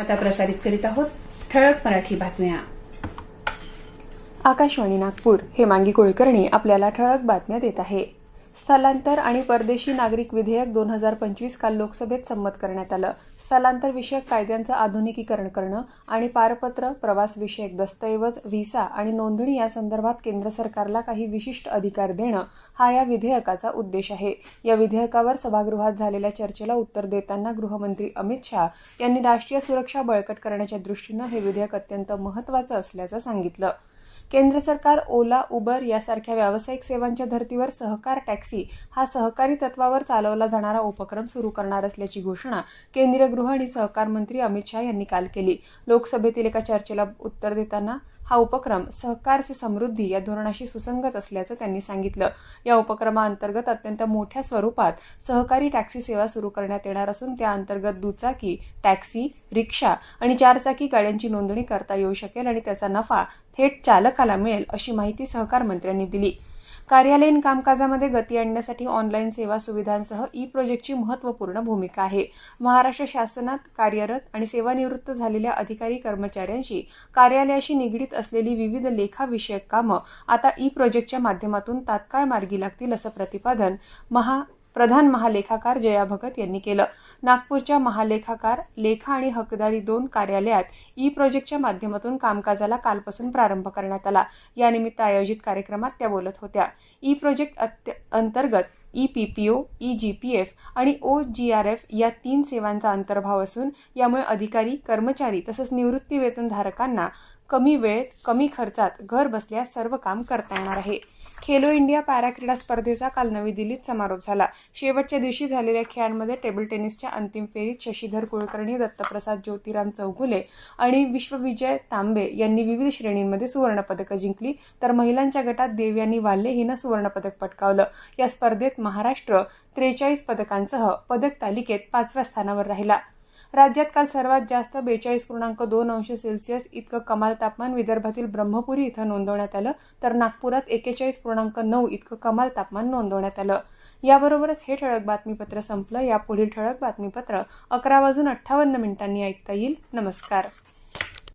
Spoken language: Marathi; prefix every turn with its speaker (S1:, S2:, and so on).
S1: आता प्रसारित करीत आहोत ठळक मराठी बातम्या.
S2: आकाशवाणी नागपूर हे मांगी कुलकर्णी आपल्याला ठळक बातम्या देत आहे. स्थलांतर आणि परदेशी नागरिक विधेयक दोन हजार पंचवीस काल लोकसभेत संमत करण्यात आलं. स्थलांतर विषयक कायद्यांचं आधुनिकीकरण करणं आणि पारपत्र प्रवासविषयक दस्तऐवज व्हिसा आणि नोंदणी या संदर्भात केंद्र सरकारला काही विशिष्ट अधिकार देणं हा या विधेयकाचा उद्देश आहे. या विधेयकावर सभागृहात झालेल्या चर्चेला उत्तर देताना गृहमंत्री अमित शहा यांनी राष्ट्रीय सुरक्षा बळकट करण्याच्या दृष्टीनं हे विधेयक अत्यंत महत्त्वाचं असल्याचं सांगितलं. केंद्र सरकार ओला उबर यासारख्या व्यावसायिक सेवांच्या धर्तीवर सहकार टॅक्सी हा सहकारी तत्वावर चालवला जाणारा उपक्रम सुरू करणार असल्याची घोषणा केंद्रीय गृह आणि सहकार मंत्री अमित शाह यांनी काल केली. लोकसभेतील एका चर्चेला उत्तर देताना हा उपक्रम सहकार से समृद्धी या धोरणाशी सुसंगत असल्याचं त्यांनी सांगितलं. या उपक्रमाअंतर्गत अत्यंत मोठ्या स्वरूपात सहकारी टॅक्सी सेवा सुरू करण्यात येणार असून त्या अंतर्गत दुचाकी टॅक्सी रिक्षा आणि चारचाकी गाड्यांची नोंदणी करता येऊ शकेल आणि त्याचा नफा थेट चालकाला मिळेल अशी माहिती सहकार मंत्र्यांनी दिली. कार्यालयीन कामकाजामध्ये गती आणण्यासाठी ऑनलाईन सेवा सुविधांसह ई प्रोजेक्टची महत्त्वपूर्ण भूमिका आहे. महाराष्ट्र शासनात कार्यरत आणि सेवानिवृत्त झालेल्या अधिकारी कर्मचाऱ्यांशी कार्यालयाशी निगडीत असलेली विविध लेखाविषयक कामं आता ई प्रोजेक्टच्या माध्यमातून तात्काळ मार्गी लागतील असं प्रतिपादन महा प्रधान महालेखाकार जया भगत यांनी केलं. नागपूरच्या महालेखाकार लेखा आणि हकदारी दोन कार्यालयात ई प्रोजेक्टच्या माध्यमातून कामकाजाला कालपासून प्रारंभ करण्यात आला. यानिमित्त आयोजित कार्यक्रमात त्या बोलत होत्या. ई प्रोजेक्ट अंतर्गत E P P O E G P F आणि ओ जी आर एफ या तीन सेवांचा अंतर्भाव असून यामुळे अधिकारी कर्मचारी तसंच निवृत्ती वेतनधारकांना कमी वेळेत कमी खर्चात घर बसल्या सर्व काम करता येणार आहे. खेलो इंडिया पॅराक्रीडा स्पर्धेचा काल नवी दिल्लीत समारोप झाला. शेवटच्या दिवशी झालेल्या खेळांमध्ये टेबल टेनिसच्या अंतिम फेरीत शशीधर कुलकर्णी दत्तप्रसाद ज्योतिराम चौघुले आणि विश्वविजय तांबे यांनी विविध श्रेणींमध्ये सुवर्णपदकं जिंकली. तर महिलांच्या गटात देवयानी वाल्ले हिनं सुवर्णपदक पटकावलं. या स्पर्धेत महाराष्ट्र त्रेचाळीस पदकांसह पदक तालिकेत पाचव्या स्थानावर राहिला. राज्यात काल सर्वात जास्त बेचाळीस पूर्णांक दोन अंश सेल्सिअस इतकं कमाल तापमान विदर्भातील ब्रह्मपुरी इथं नोंदवण्यात आलं. तर नागपुरात एकेचाळीस पूर्णांक नऊ इतकं कमाल तापमान नोंदवण्यात आलं. याबरोबरच हे ठळक बातमीपत्र संपलं. या पुढील ठळक बातमीपत्र अकरा वाजून अठ्ठावन्न मिनिटांनी ऐकता येईल. नमस्कार.